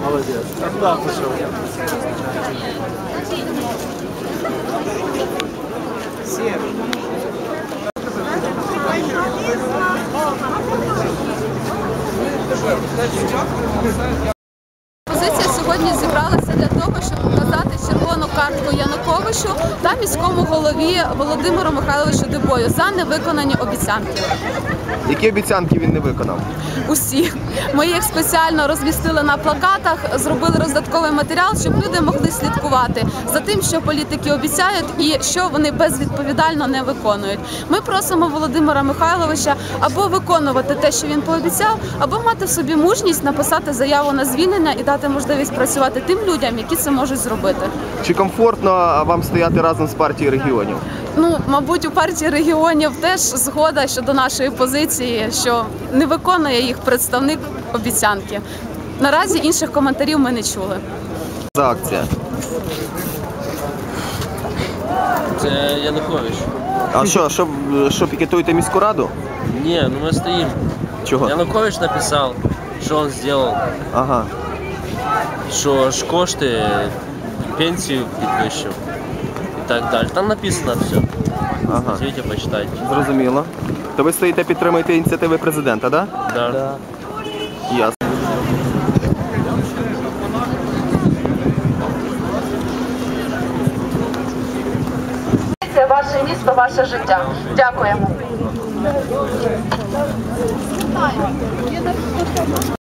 Молодец. Когда пошел? Серж. Дальше. Януковичу та міському голові Володимиру Михайловичу Дебою за невиконані обіцянки. Які обіцянки він не виконав? Усі ми їх спеціально розмістили на плакатах, зробили роздатковий матеріал, щоб люди могли слідкувати за тим, що політики обіцяють і що вони безвідповідально не виконують. Ми просимо Володимира Михайловича або виконувати те, що він пообіцяв, або мати в собі мужність написати заяву на звільнення і дати можливість працювати тим людям, які це можуть зробити. Чи комфортно вам стояти разом з партією регіонів? Ну, мабуть, у партії регіонів теж згода щодо нашої позиції, що не виконує їх представник обіцянки. Наразі інших коментарів ми не чули. За акція. Це Янукович. А що, що, що пікетуєте міську раду? Не, ну мы стоим. Чого? Янукович написал, что он сделал, Ага. що ж кошти, пенсію підвищив так далі. Там написано все. Ага. Звідти почитайте. Зрозуміло. То ви стоїте, підтримуєте ініціативи президента, так? Да. Да? Ясно. Це ваше місто, ваше життя. Дякуємо.